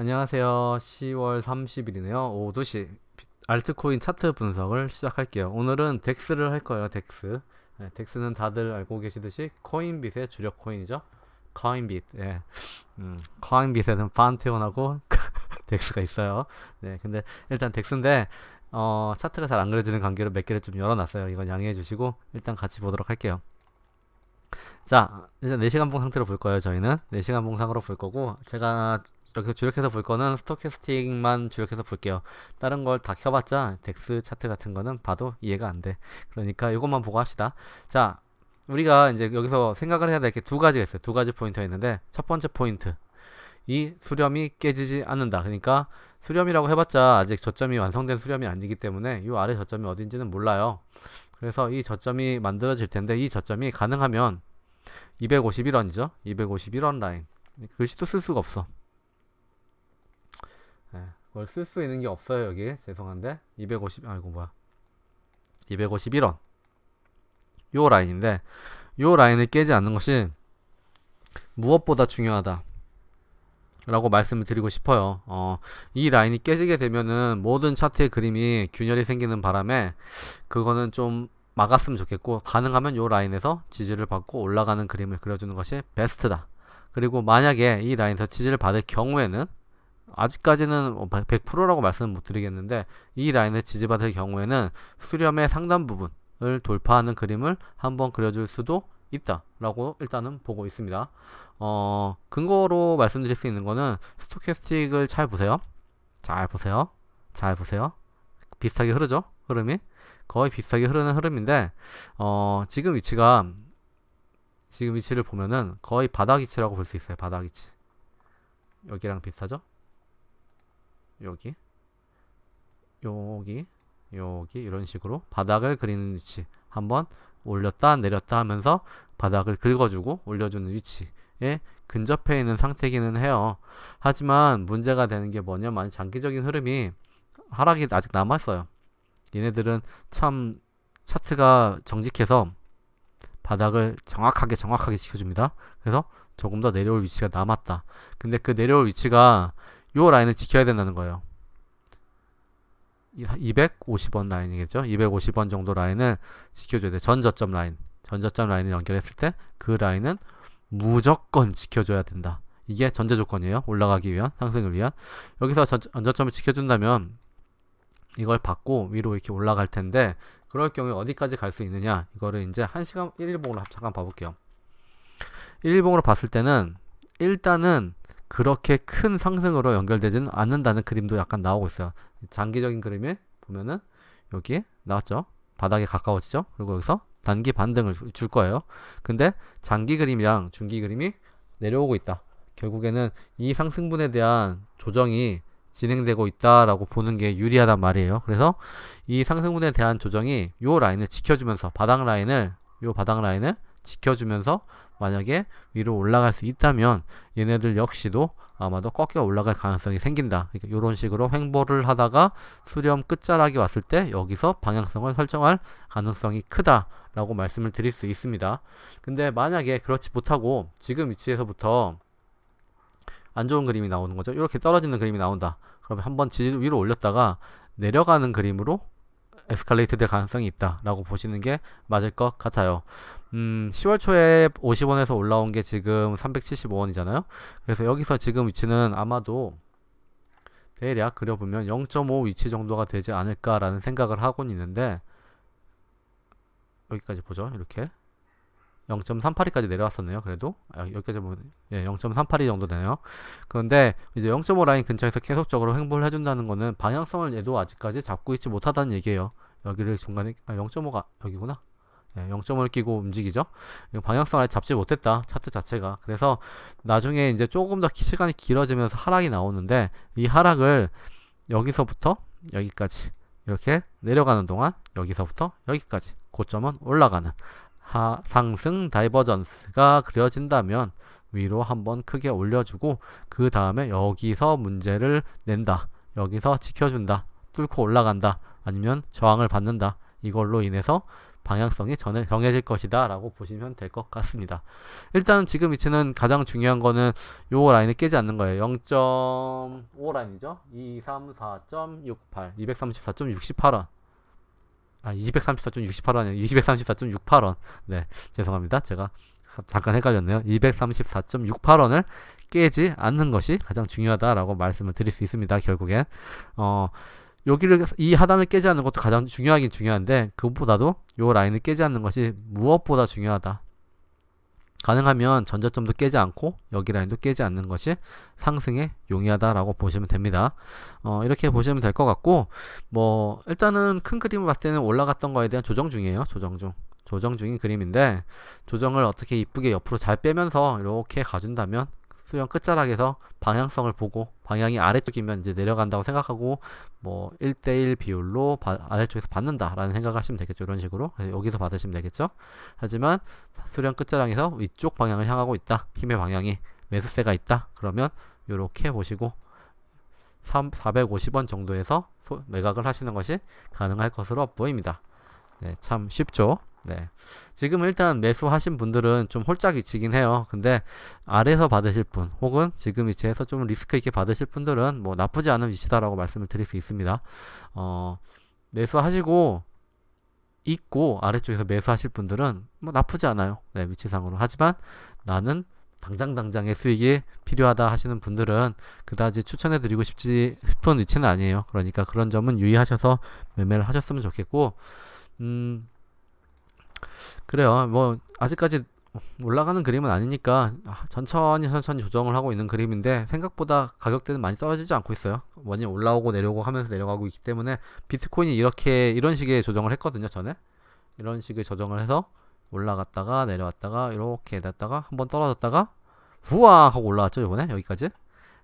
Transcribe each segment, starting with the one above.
안녕하세요. 10월 30일이네요. 오후 2시 알트코인 차트 분석을 시작할게요. 오늘은 덱스를 할 거예요. 덱스. 네, 덱스는 다들 알고 계시듯이 코인빗의 주력 코인이죠. 코인빗. 예. 음, 코인빗에는 판테온하고 덱스가 있어요. 네, 근데 일단 덱스인데 어, 차트가 잘 안 그려지는 관계로 몇 개를 좀 열어놨어요. 이건 양해해 주시고 일단 같이 보도록 할게요. 자, 이제 4시간 봉 상태로 볼 거예요. 저희는 4시간 봉상으로 볼 거고 제가 여기서 주력해서 볼 거는 스토캐스틱만 주력해서 볼게요. 다른 걸 다 켜봤자 덱스 차트 같은 거는 봐도 이해가 안 돼. 그러니까 이것만 보고 합시다. 자, 우리가 이제 여기서 생각을 해야 될 게 두 가지가 있어요. 두 가지 포인트가 있는데 첫 번째 포인트. 이 수렴이 깨지지 않는다. 그러니까 수렴이라고 해봤자 아직 저점이 완성된 수렴이 아니기 때문에 이 아래 저점이 어딘지는 몰라요. 그래서 이 저점이 만들어질 텐데 이 저점이 가능하면 251원이죠. 251원 라인. 글씨도 쓸 수가 없어. 네, 그걸 쓸 수 있는 게 없어요 여기. 죄송한데. 250 아이고 뭐야. 251원. 요 라인인데 요 라인을 깨지 않는 것이 무엇보다 중요하다. 라고 말씀을 드리고 싶어요. 어, 이 라인이 깨지게 되면은 모든 차트의 그림이 균열이 생기는 바람에 그거는 좀 막았으면 좋겠고 가능하면 요 라인에서 지지를 받고 올라가는 그림을 그려주는 것이 베스트다. 그리고 만약에 이 라인에서 지지를 받을 경우에는 아직까지는 100%라고 뭐 말씀은 못 드리겠는데 이 라인을 지지받을 경우에는 수렴의 상단 부분을 돌파하는 그림을 한번 그려줄 수도 있다라고 일단은 보고 있습니다. 어, 근거로 말씀드릴 수 있는 거는 스토캐스틱을 잘 보세요. 잘 보세요. 잘 보세요. 비슷하게 흐르죠? 흐름이 거의 비슷하게 흐르는 흐름인데 어, 지금 위치가 지금 위치를 보면은 거의 바닥 위치라고 볼 수 있어요. 바닥 위치. 여기랑 비슷하죠? 여기 여기 여기 이런 식으로 바닥을 그리는 위치 한번 올렸다 내렸다 하면서 바닥을 긁어주고 올려주는 위치에 근접해 있는 상태기는 해요. 하지만 문제가 되는 게 뭐냐면 장기적인 흐름이 하락이 아직 남았어요. 얘네들은 참 차트가 정직해서 바닥을 정확하게 정확하게 지켜줍니다. 그래서 조금 더 내려올 위치가 남았다. 근데 그 내려올 위치가 요 라인을 지켜야 된다는 거예요. 250원 라인이겠죠? 250원 정도 라인을 지켜줘야 돼. 전저점 라인. 전저점 라인을 연결했을 때 그 라인은 무조건 지켜줘야 된다. 이게 전제 조건이에요. 올라가기 위한, 상승을 위한. 여기서 전 저점을 지켜준다면 이걸 받고 위로 이렇게 올라갈 텐데 그럴 경우에 어디까지 갈 수 있느냐? 이거를 이제 1시간 1일봉으로 잠깐 봐볼게요. 1일봉으로 봤을 때는 일단은 그렇게 큰 상승으로 연결되지는 않는다는 그림도 약간 나오고 있어요. 장기적인 그림에 보면은 여기 나왔죠. 바닥에 가까워지죠. 그리고 여기서 단기 반등을 줄 거예요. 근데 장기 그림이랑 중기 그림이 내려오고 있다. 결국에는 이 상승분에 대한 조정이 진행되고 있다라고 보는 게 유리하단 말이에요. 그래서 이 상승분에 대한 조정이 요 라인을 지켜주면서 바닥 라인을 요 바닥 라인을 지켜주면서 만약에 위로 올라갈 수 있다면 얘네들 역시도 아마도 꺾여 올라갈 가능성이 생긴다. 그러니까 이런 식으로 횡보를 하다가 수렴 끝자락이 왔을 때 여기서 방향성을 설정할 가능성이 크다라고 말씀을 드릴 수 있습니다. 근데 만약에 그렇지 못하고 지금 위치에서부터 안 좋은 그림이 나오는 거죠. 이렇게 떨어지는 그림이 나온다. 그러면 한번 지지 위로 올렸다가 내려가는 그림으로 에스컬레이트 될 가능성이 있다라고 보시는 게 맞을 것 같아요. 음, 10월 초에 50원에서 올라온 게 지금 375원이잖아요. 그래서 여기서 지금 위치는 아마도 대략 그려보면 0.5 위치 정도가 되지 않을까라는 생각을 하고는 있는데 여기까지 보죠. 이렇게 0.382까지 내려왔었네요. 그래도 아, 여기까지 보면 예, 0.382 정도 되네요. 그런데 이제 0.5 라인 근처에서 계속적으로 횡보를 해준다는 거는 방향성을 얘도 아직까지 잡고 있지 못하다는 얘기예요. 여기를 중간에 아, 0.5가 여기구나. 예, 0.5를 끼고 움직이죠. 방향성을 잡지 못했다. 차트 자체가. 그래서 나중에 이제 조금 더 시간이 길어지면서 하락이 나오는데 이 하락을 여기서부터 여기까지 이렇게 내려가는 동안 여기서부터 여기까지 고점은 올라가는 하, 상승 다이버전스가 그려진다면 위로 한번 크게 올려주고 그 다음에 여기서 문제를 낸다. 여기서 지켜준다. 뚫고 올라간다. 아니면 저항을 받는다. 이걸로 인해서 방향성이 전 정해질 것이다 라고 보시면 될 것 같습니다 일단 지금 위치는 가장 중요한 거는 요 라인을 깨지 않는 거예요 0.5 라인이죠 234.68 234.68원 아 234.68원이에요. 234.68원. 네 죄송합니다. 제가 잠깐 헷갈렸네요. 234.68원을 깨지 않는 것이 가장 중요하다라고 말씀을 드릴 수 있습니다 결국엔. 어 여기를 이 하단을 깨지 않는 것도 가장 중요하긴 중요한데 그것보다도 요 라인을 깨지 않는 것이 무엇보다 중요하다. 가능하면 전저점도 깨지 않고 여기 라인도 깨지 않는 것이 상승에 용이하다라고 보시면 됩니다. 어, 이렇게 보시면 될 것 같고 뭐 일단은 큰 그림을 봤을 때는 올라갔던 거에 대한 조정 중이에요. 조정 중. 조정 중인 그림인데 조정을 어떻게 이쁘게 옆으로 잘 빼면서 이렇게 가준다면 수영 끝자락에서 방향성을 보고 방향이 아래쪽이면 이제 내려간다고 생각하고 뭐 1대1 비율로 바- 아래쪽에서 받는다라는 생각하시면 되겠죠. 이런 식으로 여기서 받으시면 되겠죠. 하지만 수령 끝자락에서 위쪽 방향을 향하고 있다. 힘의 방향이 매수세가 있다. 그러면 이렇게 보시고 3, 450원 정도에서 소- 매각을 하시는 것이 가능할 것으로 보입니다. 네, 참 쉽죠. 네. 지금 일단 매수하신 분들은 좀 홀짝 위치긴 해요. 근데 아래서 받으실 분 혹은 지금 위치에서 좀 리스크 있게 받으실 분들은 뭐 나쁘지 않은 위치다라고 말씀을 드릴 수 있습니다. 어, 매수하시고 있고 아래쪽에서 매수하실 분들은 뭐 나쁘지 않아요. 네, 위치상으로. 하지만 나는 당장 당장의 수익이 필요하다 하시는 분들은 그다지 추천해 드리고 싶지 싶은 위치는 아니에요. 그러니까 그런 점은 유의하셔서 매매를 하셨으면 좋겠고 음 그래요. 뭐 아직까지 올라가는 그림은 아니니까 아, 천천히 천천히 조정을 하고 있는 그림인데 생각보다 가격대는 많이 떨어지지 않고 있어요. 원이 올라오고 내려오고 하면서 내려가고 있기 때문에 비트코인이 이렇게 이런 식의 조정을 했거든요. 전에 이런 식의 조정을 해서 올라갔다가 내려왔다가 이렇게 됐다가 한번 떨어졌다가 후아 하고 올라왔죠. 이번에 여기까지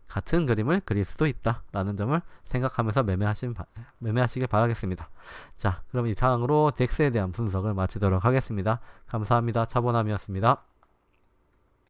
같은 그림을 그릴 수도 있다라는 점을 생각하면서 매매하신 바, 매매하시길 바라겠습니다. 자, 그럼 이상으로 덱스에 대한 분석을 마치도록 하겠습니다. 감사합니다. 차보남이었습니다.